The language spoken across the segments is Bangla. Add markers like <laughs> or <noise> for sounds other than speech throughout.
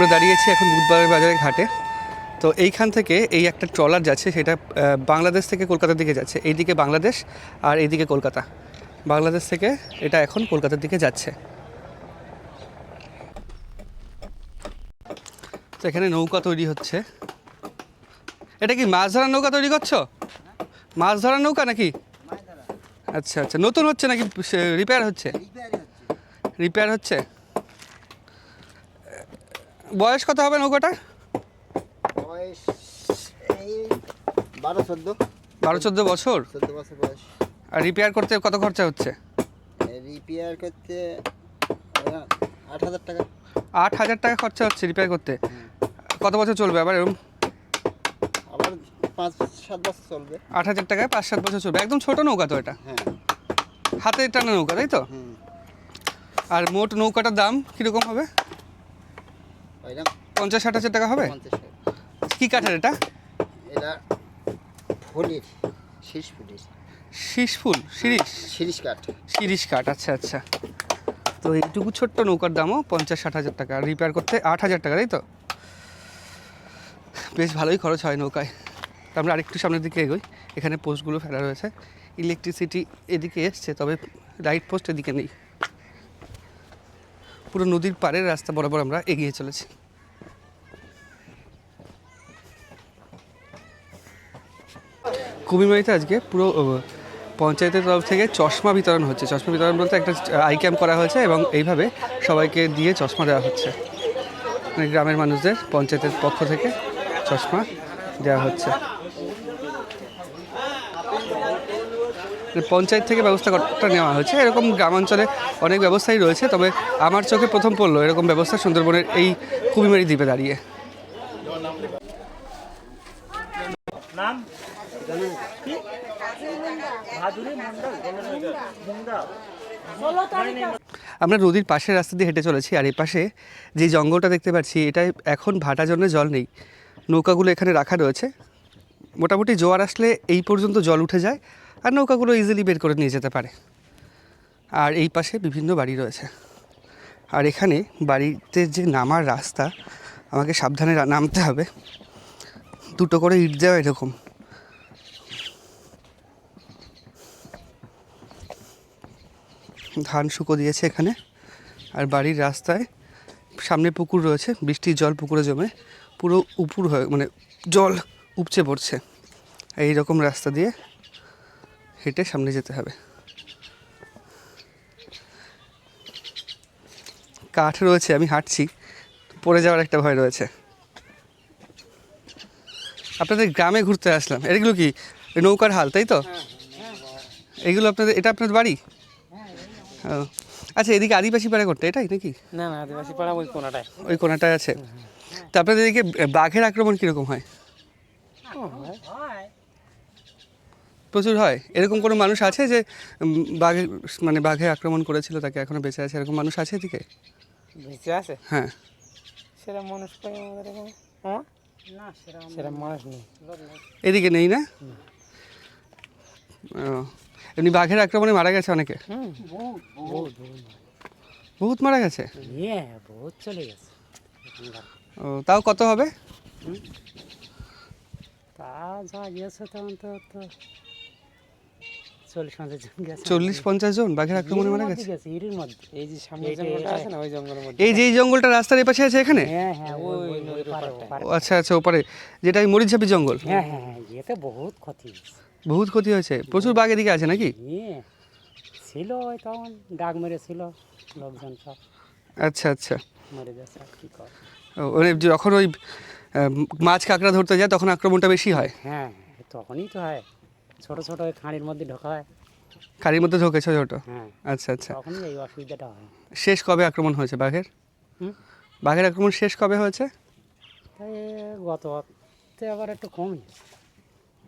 আমরা দাঁড়িয়েছি এখন বুধবারের বাজারে ঘাটে। তো এইখান থেকে এই একটা ট্রলার যাচ্ছে সেটা বাংলাদেশ থেকে কলকাতার দিকে যাচ্ছে। এইদিকে বাংলাদেশ আর এইদিকে কলকাতা। বাংলাদেশ থেকে এটা এখন কলকাতার দিকে যাচ্ছে। তো এখানে নৌকা তৈরি হচ্ছে। এটা কি মাছ ধরার নৌকা তৈরি করছ? মাছ ধরার নৌকা নাকি? আচ্ছা আচ্ছা। নতুন হচ্ছে নাকি রিপেয়ার হচ্ছে? রিপেয়ার হচ্ছে? বয়স কত হবে নৌকাটা? বয়স এই বারো চোদ্দ। বারো চোদ্দ বছর? চোদ্দ বছর বয়স। আর রিপেয়ার করতে কত খরচা হচ্ছে? রিপেয়ার করতে আট হাজার টাকা। আট হাজার টাকা খরচা হচ্ছে রিপেয়ার করতে। কত বছর চলবে আবার এরকম আবার পাঁচ সাত বছর চলবে। আট হাজার টাকায় পাঁচ সাত বছর চলবে। একদম ছোট নৌকা তো এটা। হ্যাঁ। হাতে টানা নৌকা তাই তো? আর মোট নৌকাটার দাম কীরকম হবে? পঞ্চাশ ষাট হাজার টাকা হবে। কী কাঠের এটা? এটা ফুলের শীষ ফুলের। শীষ ফুল শিরিষ? শিরিষ কাঠ। শিরিষ কাঠ আচ্ছা আচ্ছা। তো এইটুকু ছোট্ট নৌকার দামও পঞ্চাশ ষাট হাজার টাকা। রিপেয়ার করতে আট হাজার টাকা তাই তো? বেশ ভালোই খরচ হয় নৌকায়। তা আমরা আরেকটু সামনের দিকে এগোই। এখানে পোস্টগুলো ফেলা রয়েছে। ইলেকট্রিসিটি এদিকে এসছে তবে লাইট পোস্ট এদিকে নেই। পুরো নদীর পাড়ের রাস্তা বরাবর আমরা এগিয়ে চলেছি। কুমিরমারিতে আজকে পুরো পঞ্চায়েতের তরফ থেকে চশমা বিতরণ হচ্ছে। চশমা বিতরণ বলতে একটা আই ক্যাম্প করা হয়েছে এবং এইভাবে সবাইকে দিয়ে চশমা দেওয়া হচ্ছে। মানে গ্রামের মানুষদের, পঞ্চায়েতের পক্ষ থেকে চশমা দেওয়া হচ্ছে। পঞ্চায়েত থেকে ব্যবস্থাটা নেওয়া হয়েছে। এরকম গ্রামাঞ্চলে অনেক ব্যবস্থাই রয়েছে, তবে আমার চোখে প্রথম পড়ল এরকম ব্যবস্থা সুন্দরবনের এই কুমিরমারি দ্বীপে দাঁড়িয়ে। নাম? আমরা নদীর পাশের রাস্তা দিয়ে হেঁটে চলেছি আর এই পাশে যে জঙ্গলটা দেখতে পাচ্ছি এটা এখন ভাটা জন্য জল নেই। নৌকাগুলো এখানে রাখা রয়েছে। মোটামুটি জোয়ার আসলে এই পর্যন্ত জল উঠে যায় আর নৌকাগুলো ইজিলি বের করে নিয়ে যেতে পারে। আর এই পাশে বিভিন্ন বাড়ি রয়েছে। আর এখানে বাড়িতে যে নামার রাস্তা, আমাকে সাবধানে নামতে হবে। দুটো করে ইট দেওয়া এরকম। ধান শুকো দিয়েছে এখানে। আর বাড়ির রাস্তায় সামনে পুকুর রয়েছে বৃষ্টির জল পুকুরে জমে পুরো উপুর হয়ে মানে জল উপচে পড়ছে। এই রকম রাস্তা দিয়ে হেঁটে সামনে যেতে হবে। কাঠ রয়েছে আমি হাঁটছি পড়ে যাওয়ার একটা ভয় রয়েছে। আপনাদের গ্রামে ঘুরতে আসলাম এগুলো কি নৌকার হাল তাই তো? এগুলো আপনাদের এটা আপনাদের বাড়ি? ও। আচ্ছা এদিকে আদিবাসী পাড়া করতে এটাই নাকি? না না আদিবাসী পাড়া ওই কোনাটায়। ওই কোনাটায় আছে। তো আপনাদের এদিকে বাঘের আক্রমণ কীরকম হয়? প্রচুর হয়। এরকম কোনো মানুষ আছে যে বাঘের মানে বাঘে আক্রমণ করেছিল তাকে এখনও বেঁচে আছে? এরকম মানুষ আছে এদিকে? বেঁচে আছে? হ্যাঁ। সেরকম মানুষ পাই আমাদের এখানে। হ্যাঁ মানুষ নেই। এদিকে নেই না। ও। এমনি বাঘের আক্রমণে মারা গেছে অনেকে? বহুত মারা গেছে? ইয়ে বহুত চলে গেছে। ও তাও কত হবে? তা যা গেছে তখন তো তো চল্লিশ পঞ্চাশ জন বাঘের আক্রমণে মারা গেছে? এই যে সামনে জঙ্গলটা আছে না ওই জঙ্গলের মধ্যে। এই যে এই জঙ্গলটা রাস্তার এপাশে আছে এখানে? হ্যাঁ হ্যাঁ ওই আচ্ছা আচ্ছা ওপারে। যেটা এই মরিচঝাপি জঙ্গল। হ্যাঁ হ্যাঁ হ্যাঁ এতে বহুত ক্ষতি বহুত ক্ষতি হয়েছে। প্রচুর বাঘ এদিকে আছে নাকি? ইয়ে ছিল ওই তখন ডাক মেরেছিল লোকজন সব। আচ্ছা আচ্ছা। মরে আর কি কর। মানে যখন ওই মাছ কাঁকড়া ধরতে যায় তখন আক্রমণটা বেশি হয়? হ্যাঁ তখনই তো হয়। ছোট ছোট ওই খাঁড়ির মধ্যে ঢোকা হয়। খাড়ির মধ্যে ঢোকেছে ছোট হ্যাঁ। আচ্ছা আচ্ছা। তখনই এই অসুবিধাটা হয়। শেষ কবে আক্রমণ হয়েছে বাঘের? বাঘের আক্রমণ শেষ কবে হয়েছে? গত আবার একটু কম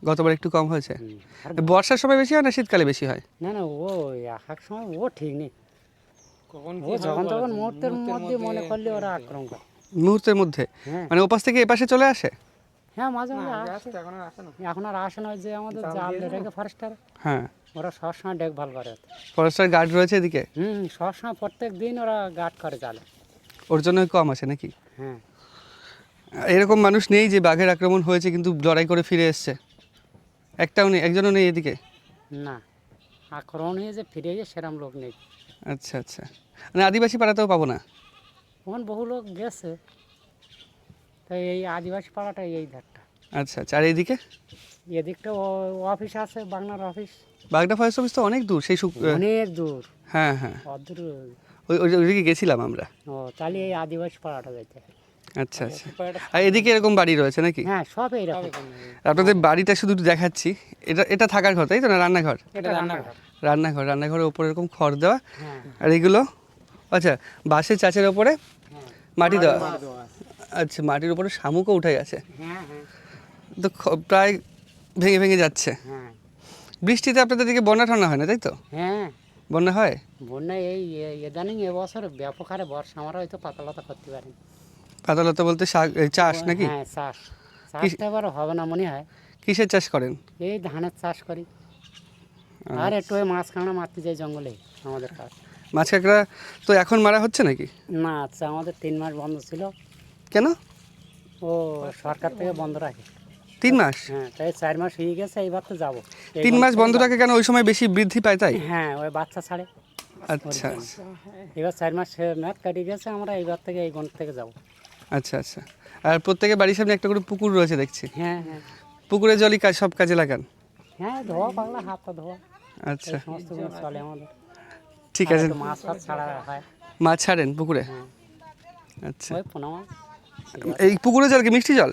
গতবার একটু কম হয়েছে। বর্ষার সময় বেশি হয় না শীতকালে বেশি হয়? না না ও এক এক সময় ও ঠিক নেই। ও যখন তখন মুহূর্তের মধ্যে মনে করলে ওরা আক্রমণ করে। মুহূর্তের মধ্যে? হ্যাঁ। মানে ওপাশ থেকে এপাশে চলে আসে? হ্যাঁ মাঝে মাঝে আসে। এখন আর আসে না। যে আমাদের জাল রেখে ফরেস্টার হ্যাঁ। ওরা সবসময় দেখভাল করে ফরেস্টার গার্ড রয়েছে এদিকে? হুম সবসময় প্রত্যেক দিন ওরা গার্ড করে জালে। ওর জন্য কম আছে নাকি? হ্যাঁ। এরকম মানুষ নেই যে বাঘের আক্রমণ হয়েছে কিন্তু লড়াই করে ফিরে এসছে। একটাও নেই একজনও নেই এদিকে? না আক্রমণ হয়ে যে ফিরে গিয়ে সেরম লোক নেই। আচ্ছা আচ্ছা। মানে আদিবাসী পাড়াতেও পাবো না? ওখানে বহু লোক গেছে তাই এই আদিবাসী পাড়াটা এই ধারটা। আচ্ছা আচ্ছা। আর এইদিকে এদিকটা অফিস আছে বাংলার অফিস। বাগদা ফরেস্ট অফিস তো অনেক দূর সেই সুক অনেক দূর। হ্যাঁ হ্যাঁ। অদূর। ওই ওই- ওইদিকে গেছিলাম আমরা। ও তাহলে এই আদিবাসী পাড়াটা যাইতে হয়। আচ্ছা আচ্ছা। আর এদিকে এরকম বাড়ি রয়েছে নাকি? হ্যাঁ সব এইরকম আপনাদের বাড়িটা শুধু দেখাচ্ছি। এটা এটা থাকার ঘর তাই তো না? রান্নাঘর? এটা রান্নাঘর। রান্নাঘর রান্নাঘরের ওপরে এরকম খড় দেওয়া। হ্যাঁ। আর এগুলো? আচ্ছা বাঁশের চাচের ওপরে হ্যাঁ। মাটি দেওয়া। আচ্ছা মাটির উপরে শামুকও উঠে গেছে হ্যাঁ হ্যাঁ। তো খ- প্রায় ভেঙে ভেঙে যাচ্ছে। হ্যাঁ। বৃষ্টিতে আপনাদের দিকে বন্যা ঠান্ডা হয় না তাই তো? হ্যাঁ। বন্যা হয়? বন্যা এই ইদানিং এবছর ব্যাপক হারে বর্ষা। আমরা হয়তো পাতালতা করতে পারি পাতালতা বলতে শাক চাষ নাকি? হ্যাঁ চাষ। চাষটা এবার হবে না মনে হয়। কিসের চাষ করেন? এই ধানের চাষ করি। আর একটু ওই মাছ কাঁকড়া মারতে যাই জঙ্গলে আমাদের কাজ। মাছ কাঁকড়া তো এখন মারা হচ্ছে নাকি? না আচ্ছা আমাদের তিন মাস বন্ধ ছিল। কেন? ও সরকার থেকে বন্ধ রাখে। তিন মাস? হ্যাঁ তাই চার মাস হয়ে গেছে এইবার তো যাব। তিন মাস বন্ধ রাখে কেন? ওই সময় বেশি বৃদ্ধি পায় তাই? হ্যাঁ ওই বাচ্চা ছাড়ে। আচ্ছা। এবার চার মাস ম্যাথ কাটিয়ে গেছে আমরা এইবার থেকে এই গন্ড থেকে যাব। আচ্ছা আচ্ছা। আর প্রত্যেকের বাড়ির সামনে একটা করে পুকুর রয়েছে দেখছি। হ্যাঁ হ্যাঁ। পুকুরের জলই কাজ সব কাজে লাগান? হ্যাঁ ধোয়া পাগলা হাত পা ধোয়া। আচ্ছা। সমস্ত কিছু চলে আমাদের। ঠিক আছে। মাছ ফাছ ছাড়া হয়। মাছ ছাড়েন পুকুরে? হ্যাঁ। আচ্ছা। ওই পোনা মাছ। এই পুকুরের জল কি? মিষ্টি জল?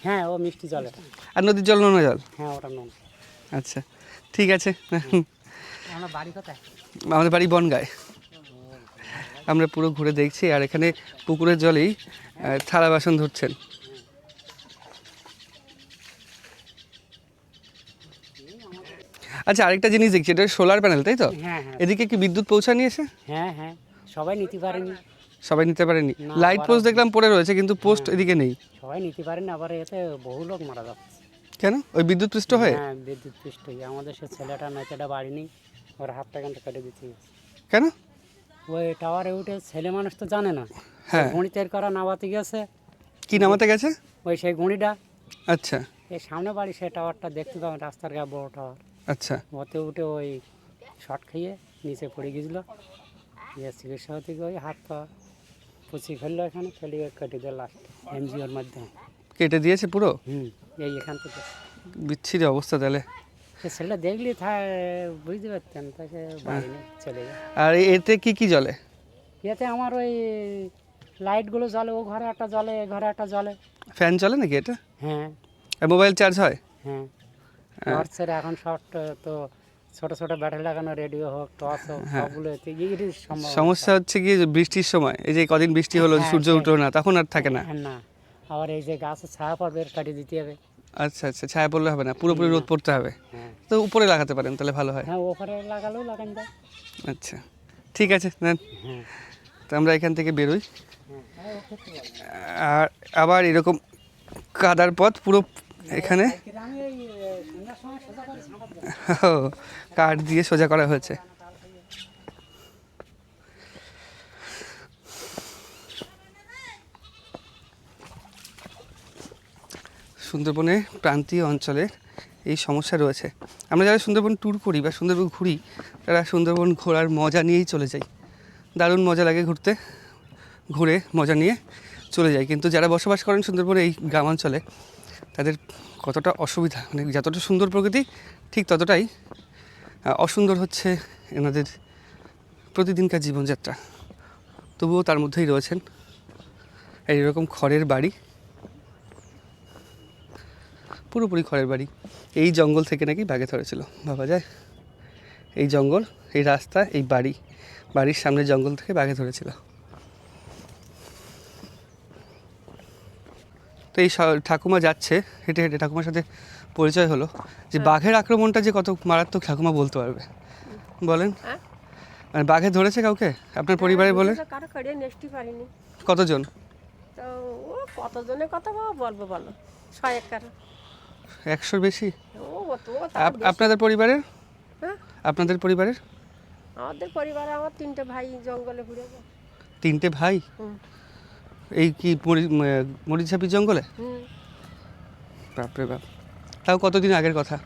হ্যাঁ ও মিষ্টি জলে আর নদীর জল নোনা জল? হ্যাঁ ওটা নুন। আচ্ছা। ঠিক আছে। আমরা বাড়ি কোথায়? আমাদের বাড়ি বনগায়। আমরা পুরো ঘুরে দেখছি। আর এখানে পুকুরের জলেই থালা বাসন ধুচ্ছেন। আচ্ছা আরেকটা জিনিস দেখছি এটা সোলার প্যানেল তাই তো? হ্যাঁ হ্যাঁ। এদিকে কি বিদ্যুৎ পৌঁছা নিয়েছে হ্যাঁ হ্যাঁ সবাই নিতে পারেনি। সবাই নিতে পারেনি। লাইট পোস্ট দেখলাম পড়ে রয়েছে কিন্তু পোস্ট এদিকে নেই। সবাই নিতে পারেনি আবার এতে বহু লোক মারা যাচ্ছে। কেন? ওই বিদ্যুৎ পৃষ্ঠ হয়ে? হ্যাঁ বিদ্যুৎ পৃষ্ঠ হয়ে। আমাদের সে ছেলেটা মেয়েটা বাড়ি নেই। ওর হাতটা ঘণ্টা কেটে দিচ্ছি কেন? ওই টাওয়ারে উঠে ছেলে মানুষ তো জানে না। হ্যাঁ। ঘুড়ি তৈরি করা নামাতে গেছে। কি নামাতে গেছে? ওই সেই ঘুড়িটা। আচ্ছা। এই সামনে বাড়ি সেই টাওয়ারটা দেখতে পাবেন রাস্তার গা বড় টাওয়ার। আচ্ছা। ওতে উঠে ওই শর্ট খেয়ে নিচে পড়ে গেছিল। দিয়ে চিকিৎসা হতে গিয়ে ওই হাত পা পুচি ফেলল এখানে ফেলে কেটে দিল লাস্ট এনজিওর মাধ্যমে। কেটে দিয়েছে পুরো? হুম এই এখান থেকে। বিচ্ছিরি অবস্থা তাহলে। ছেলেটা দেখলি বুঝতে পারতেন তাকে চলে যায়। আর এতে কি কি জলে এতে আমার ওই লাইটগুলো জ্বলে ও ঘরে একটা জ্বলে এ ঘরে একটা জ্বলে। ফ্যান চলে নাকি এটা? হ্যাঁ। আর মোবাইল চার্জ হয়? হ্যাঁ। টর্চের এখন সব তো ছোট ছোট ব্যাটারি লাগানো রেডিও হোক টর্চ হোক সবগুলো এতে ইয়ে সমস্যা হচ্ছে কি বৃষ্টির সময় এই যে কদিন বৃষ্টি হলো হ্যাঁ, সূর্য উঠল না তখন আর থাকে না। হ্যাঁ, না। আবার এই যে গাছের ছায়া পড়বে কাটিয়ে দিতে হবে। আচ্ছা আচ্ছা ছায়া পড়লে হবে না পুরোপুরি রোদ পড়তে হবে। হ্যাঁ। তো উপরে লাগাতে পারেন তাহলে ভালো হয়। হ্যাঁ ওপরে লাগালেও লাগান যায়। আচ্ছা ঠিক আছে নেন। হ্যাঁ। তো আমরা এখান থেকে বেরোই। আর আবার এরকম কাদার পথ পুরো এখানে। কাঠ দিয়ে সোজা করা হয়েছে। সুন্দরবনের প্রান্তীয় অঞ্চলে এই সমস্যা রয়েছে। আমরা যারা সুন্দরবন ট্যুর করি বা সুন্দরবন ঘুরি, তারা সুন্দরবন ঘোরার মজা নিয়েই চলে যাই। দারুণ মজা লাগে ঘুরতে, ঘুরে মজা নিয়ে চলে যাই। কিন্তু যারা বসবাস করেন সুন্দরবনে এই গ্রামাঞ্চলে, তাদের কতটা অসুবিধা? মানে যতটা সুন্দর প্রকৃতি, ঠিক ততটাই অসুন্দর হচ্ছে এনাদের প্রতিদিনকার জীবনযাত্রা। তবুও তার মধ্যেই রয়েছেন। এইরকম খড়ের বাড়ি পুরোপুরি খড়ের বাড়ি। এই জঙ্গল থেকে নাকি বাঘে ধরেছিল। ভাবা যায়। এই জঙ্গল এই রাস্তা এই বাড়ি বাড়ির সামনে জঙ্গল থেকে বাঘে ধরেছিল। তো এই ঠাকুমা যাচ্ছে হেঁটে হেঁটে ঠাকুমার সাথে পরিচয় হলো যে বাঘের আক্রমণটা যে কত মারাত্মক ঠাকুমা বলতে পারবে। বলেন। হ্যাঁ? মানে বাঘে ধরেছে কাউকে? আপনার পরিবারে বলে? নেসতে পারিনি কতজন? তো কতজনের কথা বলব বলো? ছয় একার। একশোর বেশি। আপনাদের পরিবারের? হ্যাঁ? আপনাদের পরিবারের? আমাদের পরিবারে আমার তিনটে ভাই জঙ্গলে ঘুরে যায়। তিনটে ভাই? এই কি মরি- ম- মরিচঝাপির জঙ্গলে? বাপরে বাপ। তাও কতদিন আগের কথা?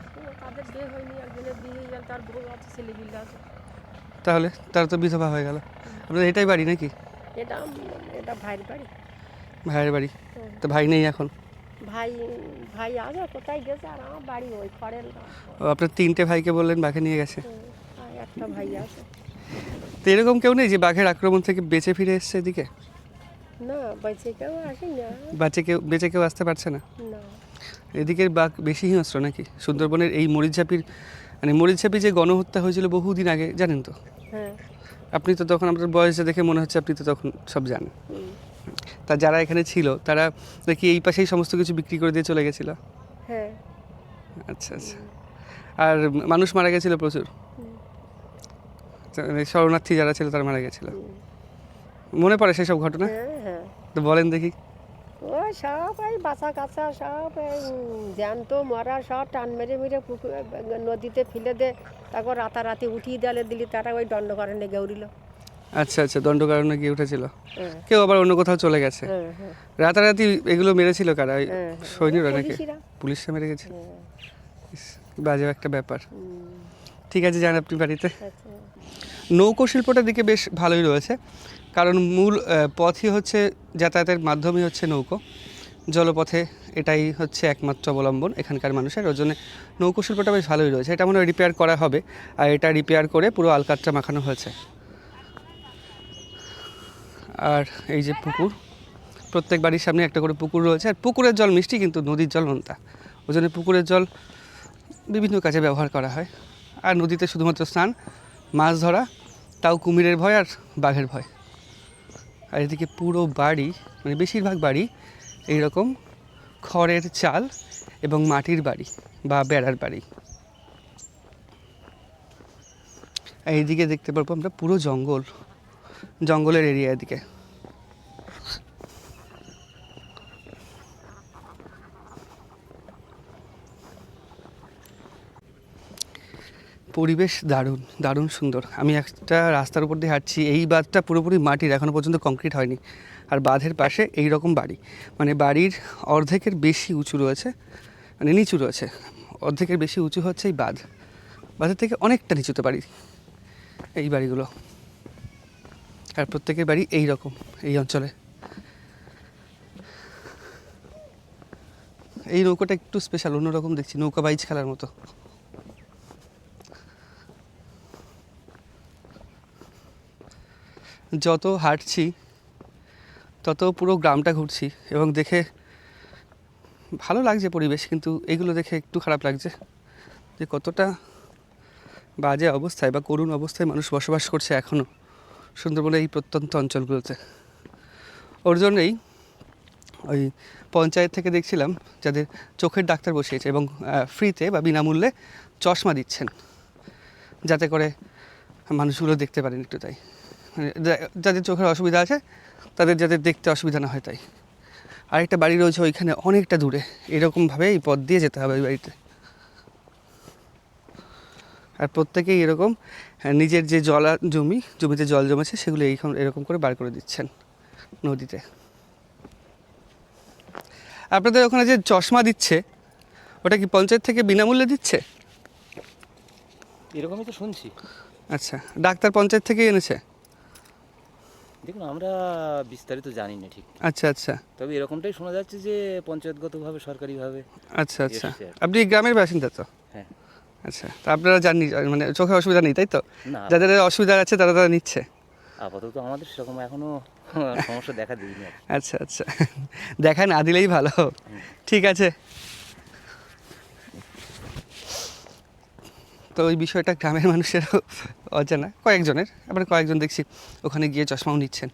তাহলে তারা তো বিধবা হয়ে গেল। আপনাদের এটাই বাড়ি নাকি? এটা এটা ভাইয়ের বাড়ি। ভাইয়ের বাড়ি। তো ভাই নেই এখন? ভাই ভাই আছে কোথায় গেছে আর আমার বাড়ি ওই খড়ের আপনার তিনটে ভাইকে বললেন বাঘে নিয়ে গেছে? একটা ভাই আছে। তো এরকম কেউ নেই যে বাঘের আক্রমণ থেকে বেঁচে ফিরে এসছে এদিকে? না বেঁচে কেউ আসে না বাঁচে কেউ বেঁচে কেউ আসতে পারছে না? এদিকের বাঘ বেশি হিংস্র নাকি? সুন্দরবনের এই মরিচঝাপির মানে মরিচঝাপি যে গণহত্যা হয়েছিল বহুদিন আগে জানেন তো? হ্যাঁ। আপনি তো তখন আপনার বয়সে দেখে মনে হচ্ছে আপনি তো তখন সব জানেন। তা যারা এখানে ছিল তারা নাকি এই পাশেই সমস্ত কিছু বিক্রি করে দিয়ে চলে গেছিল? হ্যাঁ। আচ্ছা আচ্ছা। আর মানুষ মারা গেছিল প্রচুর? শরণার্থী যারা ছিল তারা মারা গেছিল? মনে পড়ে সেসব ঘটনা? হ্যাঁ হ্যাঁ। তো বলেন দেখি। ওই সব এই বাসা কাছা সব জ্যান্ত মরা সব টান মেরে মেরে পুকুর নদীতে ফেলে দে তারপর রাতারাতি উঠিয়ে দিলে দিলি তারা ওই দণ্ডকারণে গৌরিল। আচ্ছা আচ্ছা দণ্ডকারণে গিয়ে উঠেছিল। হ্যাঁ। কেউ আবার অন্য কোথাও চলে গেছে। হ্যাঁ হ্যাঁ। রাতারাতি এগুলো মেরেছিল কারা? ওই সৈন্যরা নাকি? পুলিশরা। মেরে গেছে বাজে একটা ব্যাপার। ঠিক আছে যান আপনি বাড়িতে। আচ্ছা। নৌকো শিল্পটার দিকে বেশ ভালোই রয়েছে। কারণ মূল পথই হচ্ছে যাতায়াতের মাধ্যমই হচ্ছে নৌকো। জলপথে এটাই হচ্ছে একমাত্র অবলম্বন এখানকার মানুষের। ওর জন্য নৌকো শিল্পটা বেশ ভালোই রয়েছে। এটা মনে হয় রিপেয়ার করা হবে। আর এটা রিপেয়ার করে পুরো আলকাতটা মাখানো হয়েছে। আর এই যে পুকুর, প্রত্যেক বাড়ির সামনে একটা করে পুকুর রয়েছে। আর পুকুরের জল মিষ্টি, কিন্তু নদীর জল নোনতা। ওই জন্য পুকুরের জল বিভিন্ন কাজে ব্যবহার করা হয়। আর নদীতে শুধুমাত্র স্নান, মাছ ধরা, তাও কুমিরের ভয় আর বাঘের ভয়। আর এদিকে পুরো বাড়ি মানে বেশিরভাগ বাড়ি এই রকম খড়ের চাল এবং মাটির বাড়ি বা বেড়ার বাড়ি। এইদিকে দেখতে পারব আমরা পুরো জঙ্গল। জঙ্গলের এরিয়া এদিকে। পরিবেশ দারুণ দারুণ সুন্দর। আমি একটা রাস্তার উপর দিয়ে হাঁটছি, এই বাঁধটা পুরোপুরি মাটির এখনও পর্যন্ত কংক্রিট হয়নি। আর বাঁধের পাশে এই রকম বাড়ি। মানে বাড়ির অর্ধেকের বেশি উঁচু রয়েছে মানে নিচু রয়েছে। অর্ধেকের বেশি উঁচু হচ্ছে এই বাঁধ। বাঁধের থেকে অনেকটা নিচুতে বাড়ি, এই বাড়িগুলো। আর প্রত্যেকের বাড়ি এই রকম, এই অঞ্চলে। এই নৌকাটা একটু স্পেশাল অন্যরকম দেখছি, নৌকা বাইচ খেলার মতো। যত হাঁটছি, তত পুরো গ্রামটা ঘুরছি এবং দেখে ভালো লাগছে পরিবেশ, কিন্তু এগুলো দেখে একটু খারাপ লাগছে যে কতটা বাজে অবস্থায় বা করুণ অবস্থায় মানুষ বসবাস করছে এখনও সুন্দরবনের এই প্রত্যন্ত অঞ্চলগুলোতে। ওর জন্যই ওই পঞ্চায়েত থেকে দেখছিলাম যাদের চোখের ডাক্তার বসিয়েছে এবং ফ্রিতে বা বিনামূল্যে চশমা দিচ্ছেন। যাতে করে মানুষগুলো দেখতে পারেন একটু তাই। মানে যাদের চোখের অসুবিধা আছে, তাদের যাদের দেখতে অসুবিধা না হয় তাই। আরেকটা বাড়ি রয়েছে ওইখানে অনেকটা দূরে। এরকমভাবে এই পথ দিয়ে যেতে হবে ওই বাড়িতে। আর প্রত্যেকেই এরকম নিজের যে জলা জমি জমিতে জল জমেছে সেগুলো এইরকম এরকম করে বার করে দিচ্ছেন নদীতে। আপনাদের ওখানে যে চশমা দিচ্ছে ওটা কি পঞ্চায়েত থেকে বিনামূল্যে দিচ্ছে? এরকমই তো শুনছি। আচ্ছা ডাক্তার পঞ্চায়েত থেকে এনেছে? দেখুন আমরা বিস্তারিত জানি না ঠিক। আচ্ছা আচ্ছা। তবে এরকমটাই শোনা যাচ্ছে যে পঞ্চায়েতগতভাবে সরকারিভাবে আচ্ছা আচ্ছা। আপনি গ্রামের বাসিন্দা তো? হ্যাঁ। আচ্ছা তা আপনারা জাননি মানে চোখে অসুবিধা নেই তাই তো? না। যাদের অসুবিধা আছে তারা তারা নিচ্ছে। আপাতত আমাদের সেরকম এখনও <laughs> সমস্যা দেখা দিইনি আচ্ছা আচ্ছা। দেখা না দিলেই ভালো। ঠিক আছে। তো ওই বিষয়টা গ্রামের মানুষেরও অজানা কয়েকজনের। আবার কয়েকজন দেখছি ওখানে গিয়ে চশমাও নিচ্ছেন।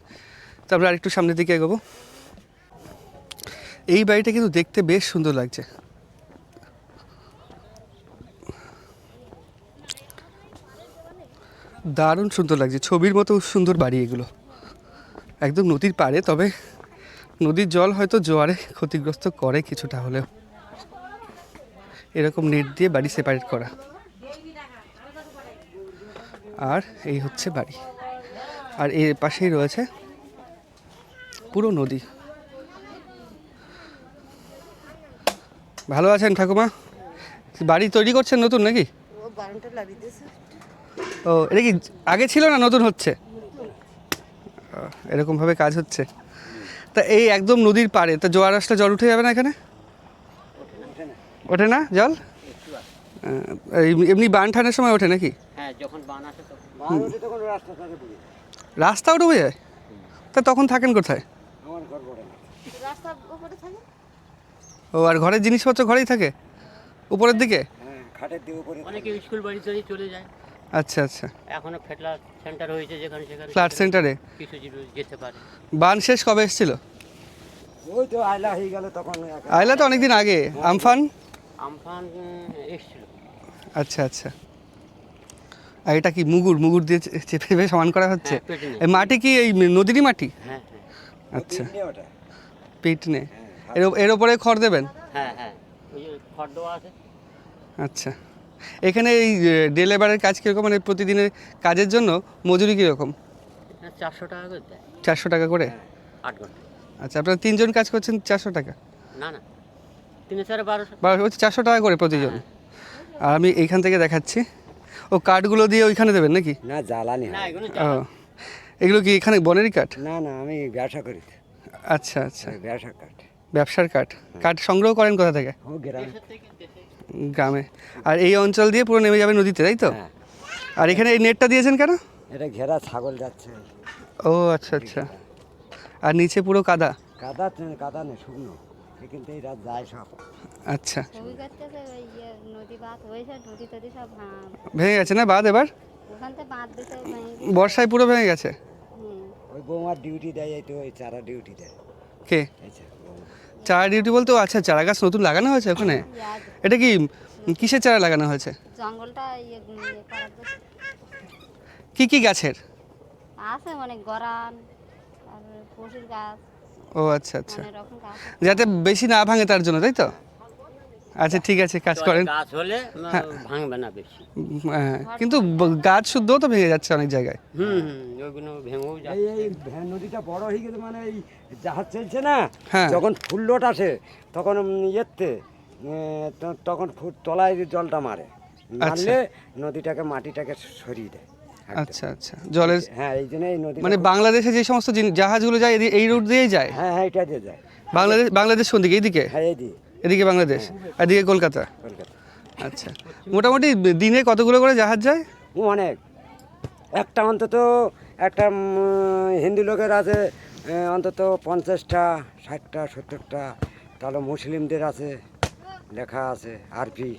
তো আমরা আরেকটু সামনের দিকে এগোবো। এই বাড়িটা কিন্তু দেখতে বেশ সুন্দর লাগছে। দারুণ সুন্দর লাগছে। ছবির মতো সুন্দর বাড়ি এগুলো। একদম নদীর পাড়ে, তবে নদীর জল হয়তো জোয়ারে ক্ষতিগ্রস্ত করে কিছুটা হলেও। এরকম নেট দিয়ে বাড়ি সেপারেট করা। আর এই হচ্ছে বাড়ি। আর এর পাশেই রয়েছে পুরো নদী। ভালো আছেন ঠাকুমা? বাড়ি তৈরি করছেন নতুন নাকি? ও এটা কি আগে ছিল না নতুন হচ্ছে? এরকমভাবে কাজ হচ্ছে। তা এই একদম নদীর পাড়ে তা জোয়ার আসলে জল উঠে যাবে না এখানে? ওঠে না জল? এমনি বান ঠানের সময় ওঠে নাকি? হ্যাঁ যখন বান আসে তখন তখন রাস্তা থাকে পুরো রাস্তাও ডুবে যায় তা তখন থাকেন কোথায়? আমার ঘর পড়ে না। রাস্তা উপরে থাকে? ও আর ঘরের জিনিসপত্র ঘরেই থাকে? উপরের দিকে? হ্যাঁ খাটের দিকে অনেকে স্কুল বাড়ি চলে যায়। আচ্ছা আচ্ছা। এখনও ফেটলা সেন্টার হয়েছে যেখানে সেখানে ফ্ল্যাট সেন্টারে? কিছু যেতে পারে। বান শেষ কবে এসেছিল? ওই তো আয়লা হয়ে গেল তখন। আইলা তো অনেকদিন আগে। আমফান? আমফান এসছিল। আচ্ছা আচ্ছা। আর এটা কি মুগুর? মুগুর দিয়ে চেপে চেপে সমান করা হচ্ছে? হ্যাঁ, নিয়ে। এই মাটি কি এই নদীরই মাটি? হ্যাঁ হ্যাঁ। আচ্ছা। নিয়ে ওটা। পিট নে এর এর ওপরে খড় দেবেন? হ্যাঁ হ্যাঁ। ওই খড় দেওয়া আছে। আচ্ছা। এখানে এই ডে লেবারের কাজ কীরকম? মানে প্রতিদিনের কাজের জন্য মজুরি কীরকম? হ্যাঁ, চারশো টাকা করে দেয়। চারশো টাকা করে? আট ঘণ্টা। আচ্ছা আপনারা তিনজন কাজ করছেন চারশো টাকা? না না। বারোশো। হচ্ছে চারশো টাকা করে প্রতিজন? আর আমি এইখান থেকে দেখাচ্ছি। ও কাঠগুলো দিয়ে ওইখানে দেবেন নাকি? না জ্বালানি না এগুলো ও। এগুলো কি এখানে বনেরই কাঠ? না না আমি ব্যবসা করি। আচ্ছা আচ্ছা। ব্যবসা কাট ব্যবসার কাঠ। কাঠ সংগ্রহ করেন কোথা থেকে? ও গ্রাম। গ্রামে। আর এই অঞ্চল দিয়ে পুরো নেমে যাবে নদীতে তাই তো? হ্যাঁ। আর এখানে এই নেটটা দিয়েছেন কেন? এটা ঘেরা ছাগল যাচ্ছে। ও আচ্ছা আচ্ছা। আর নিচে পুরো কাদা? কাদা কাদা নেই শুকনো। এখান থেকে রাত যায় সব। আচ্ছা। ইয়ে নদী বাঁধ হয়েছে নদী টদি সব ভাঙ ভেঙে গেছে না বাদ এবার? বর্ষায় পুরো ভেঙে গেছে? ওই বৌমার ডিউটি দেয় এই তো ওই চারা ডিউটি দেয়। কে? বৌমা। চারা ডিউটি বলতে ও আচ্ছা চারা গাছ নতুন লাগানো হয়েছে ওখানে? এটা কি কিসের চারা লাগানো হয়েছে? জঙ্গলটা ইয়ে ইয়ে কি কি গাছের? আছে মানে গরান পশুর গাছ ও আচ্ছা আচ্ছা। যাতে বেশি না ভাঙে তার জন্য তাই তো? আচ্ছা ঠিক আছে কাজ করেন। গাছ হলে ভাঙবে না বেশি। হ্যাঁ কিন্তু গাছ শুদ্ধও তো ভেঙে যাচ্ছে অনেক জায়গায়। হুম হুম ওইগুলো ভেঙেও যায় এই নদীটা বড় হয়ে গেছে মানে এই জাহাজ চলছে না? হ্যাঁ। যখন ফুল লোট আসে তখন ইয়েতে তখন ফুট তলায় জলটা মারে। মারলে নদীটাকে মাটিটাকে সরিয়ে দেয় আচ্ছা আচ্ছা। জলের হ্যাঁ এই জন্য এই নদী মানে বাংলাদেশে যে সমস্ত জিনিস জাহাজগুলো যায় এই রুট দিয়েই যায়? হ্যাঁ হ্যাঁ এটা দিয়ে যায়। বাংলাদেশ বাংলাদেশ কোন দিকে? এইদিকে? হ্যাঁ এই দিয়ে এদিকে বাংলাদেশ এদিকে কলকাতা। কলকাতা আচ্ছা মোটামুটি দিনে কতগুলো করে জাহাজ যায়? ও অনেক। একটা অন্তত একটা হিন্দু লোকের আছে অন্তত পঞ্চাশটা ষাটটা সত্তরটা। তাহলে মুসলিমদের আছে লেখা আছে আরপি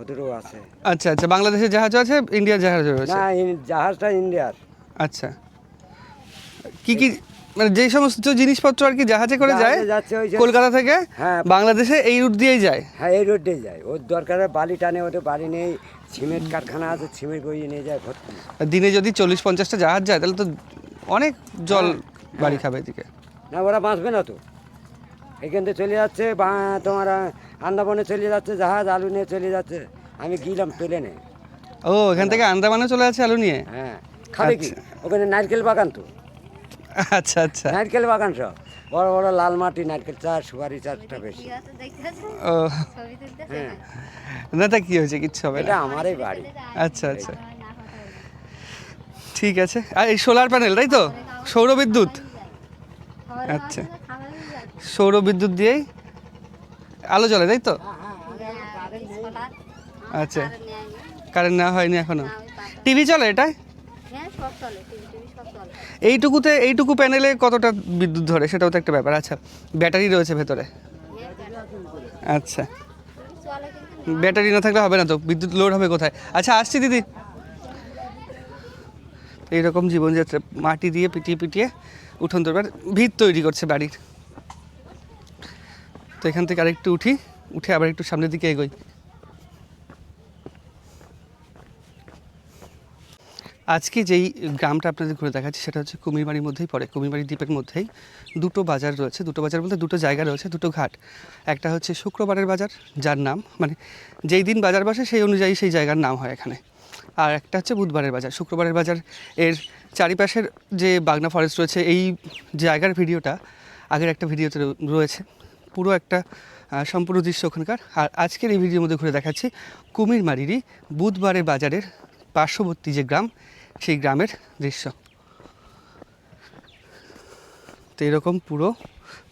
ওদেরও আছে। আচ্ছা আচ্ছা বাংলাদেশের জাহাজ আছে ইন্ডিয়ার জাহাজ রয়েছে না জাহাজটা ইন্ডিয়ার। আচ্ছা। কি কি মানে যেই সমস্ত জিনিসপত্র আর কি জাহাজে করে যায় কলকাতা থেকে হ্যাঁ। বাংলাদেশে এই রুট দিয়েই যায়। হ্যাঁ এই রোড দিয়ে যায়। ওর দরকারে বালি টানে ওদের বালি নেই সিমেন্ট কারখানা আছে সিমেন্ট বইয়ে নিয়ে যায় ভর্তি। দিনে যদি চল্লিশ পঞ্চাশটা জাহাজ যায় তাহলে তো অনেক জল হ্যাঁ। বাড়ি খাবে এদিকে। না ওরা বাঁচবে না তো। এখান থেকে চলে যাচ্ছে বা তোমার আন্দামানে চলে যাচ্ছে জাহাজ আলু নিয়ে চলে যাচ্ছে। আমি গিলাম প্লেনে। ও এখান থেকে আন্দামানে চলে যাচ্ছে আলু নিয়ে? হ্যাঁ। খাবে কি? ওখানে নারকেল বাগান তো। আচ্ছা আচ্ছা। নারকেল বাগান সব। বড় বড় লাল মাটি নারকেল চাষ সুপারি চাষটা বেশি। ও। হ্যাঁ। না তা কি হয়েছে? কিচ্ছু হবে এটা আমারই বাড়ি। আচ্ছা আচ্ছা। ঠিক আছে। আর এই সোলার প্যানেল তাই তো? সৌর বিদ্যুৎ। আচ্ছা। খাবার যায়। সৌর বিদ্যুৎ দিয়েই আলো জ্বলে তাই তো? আচ্ছা। নেয় না কারেন্ট নেওয়া হয়নি এখনও। টিভি চলে এটাই হ্যাঁ সব চলে টিভি টিভি সব চলে এইটুকুতে, এইটুকু প্যানেলে কতটা বিদ্যুৎ ধরে? সেটাও তো একটা ব্যাপার। আচ্ছা ব্যাটারি রয়েছে ভেতরে। আচ্ছা। ব্যাটারি না থাকলে হবে না তো? বিদ্যুৎ লোড হবে কোথায়? আচ্ছা আসছি দিদি। এইরকম জীবনযাত্রা, মাটি দিয়ে পিটিয়ে পিটিয়ে উঠোন তোরবার ভিত তৈরি করছে বাড়ির। তো এখান থেকে আরেকটু উঠি, উঠে আবার একটু সামনের দিকে এগোই। আজকে যেই গ্রামটা আপনাদের ঘুরে দেখাচ্ছি, সেটা হচ্ছে কুমিরবাড়ির মধ্যেই পড়ে। কুমিরবাড়ি দ্বীপের মধ্যেই দুটো বাজার রয়েছে। দুটো বাজার বলতে দুটো জায়গা রয়েছে, দুটো ঘাট। একটা হচ্ছে শুক্রবারের বাজার, যার নাম মানে যেই দিন বাজার বসে, সেই অনুযায়ী সেই জায়গার নাম হয় এখানে। আর একটা হচ্ছে বুধবারের বাজার। শুক্রবারের বাজার, এর চারিপাশের যে বাগনা ফরেস্ট রয়েছে, এই জায়গার ভিডিওটা আগের একটা ভিডিওতে রয়েছে। পুরো একটা সম্পূর্ণ দৃশ্য ওখানকার। আর আজকের এই ভিডিওর মধ্যে ঘুরে দেখাচ্ছি কুমিরমারিরই বুধবারের বাজারের পার্শ্ববর্তী যে গ্রাম সেই গ্রামের দৃশ্য। তো এরকম পুরো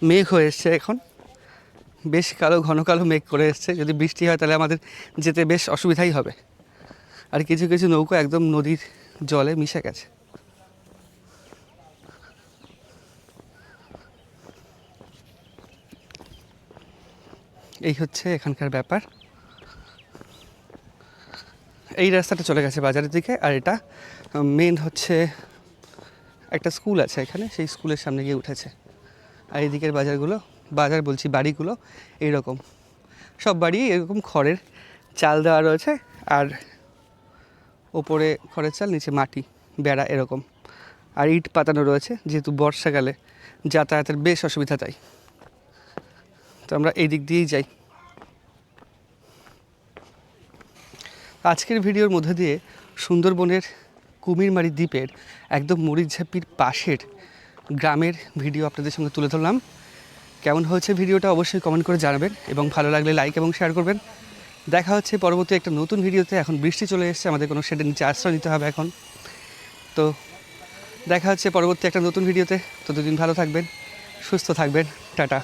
মেঘ হয়ে এসছে এখন। বেশ কালো, ঘন কালো মেঘ করে এসছে। যদি বৃষ্টি হয় তাহলে আমাদের যেতে বেশ অসুবিধাই হবে। আর কিছু কিছু নৌকো একদম নদীর জলে মিশে গেছে। এই হচ্ছে এখানকার ব্যাপার। এই রাস্তাটা চলে গেছে বাজারের দিকে, আর এটা মেন হচ্ছে একটা স্কুল আছে এখানে, সেই স্কুলের সামনে গিয়ে উঠেছে। আর এদিকের বাজারগুলো, বাজার বলছি বাড়িগুলো, এইরকম। সব বাড়ি এরকম খড়ের চাল দেওয়া রয়েছে, আর ওপরে খড়ের চাল, নিচে মাটি, বেড়া এরকম। আর ইট পাতানো রয়েছে, যেহেতু বর্ষাকালে যাতায়াতের বেশ অসুবিধা তাই। তো আমরা এই দিক দিয়েই যাই। আজকের ভিডিওর মধ্যে দিয়ে সুন্দরবনের কুমিরমারি দ্বীপের একদম মরিচঝাপির পাশের গ্রামের ভিডিও আপনাদের সঙ্গে তুলে ধরলাম। কেমন হয়েছে ভিডিওটা অবশ্যই কমেন্ট করে জানাবেন এবং ভালো লাগলে লাইক এবং শেয়ার করবেন। দেখা হচ্ছে পরবর্তী একটা নতুন ভিডিওতে। এখন বৃষ্টি চলে এসেছে, আমাদের কোনো শেডের নিচে আশ্রয় নিতে হবে এখন। তো দেখা হচ্ছে পরবর্তী একটা নতুন ভিডিওতে। ততদিন ভালো থাকবেন, সুস্থ থাকবেন, টাটা।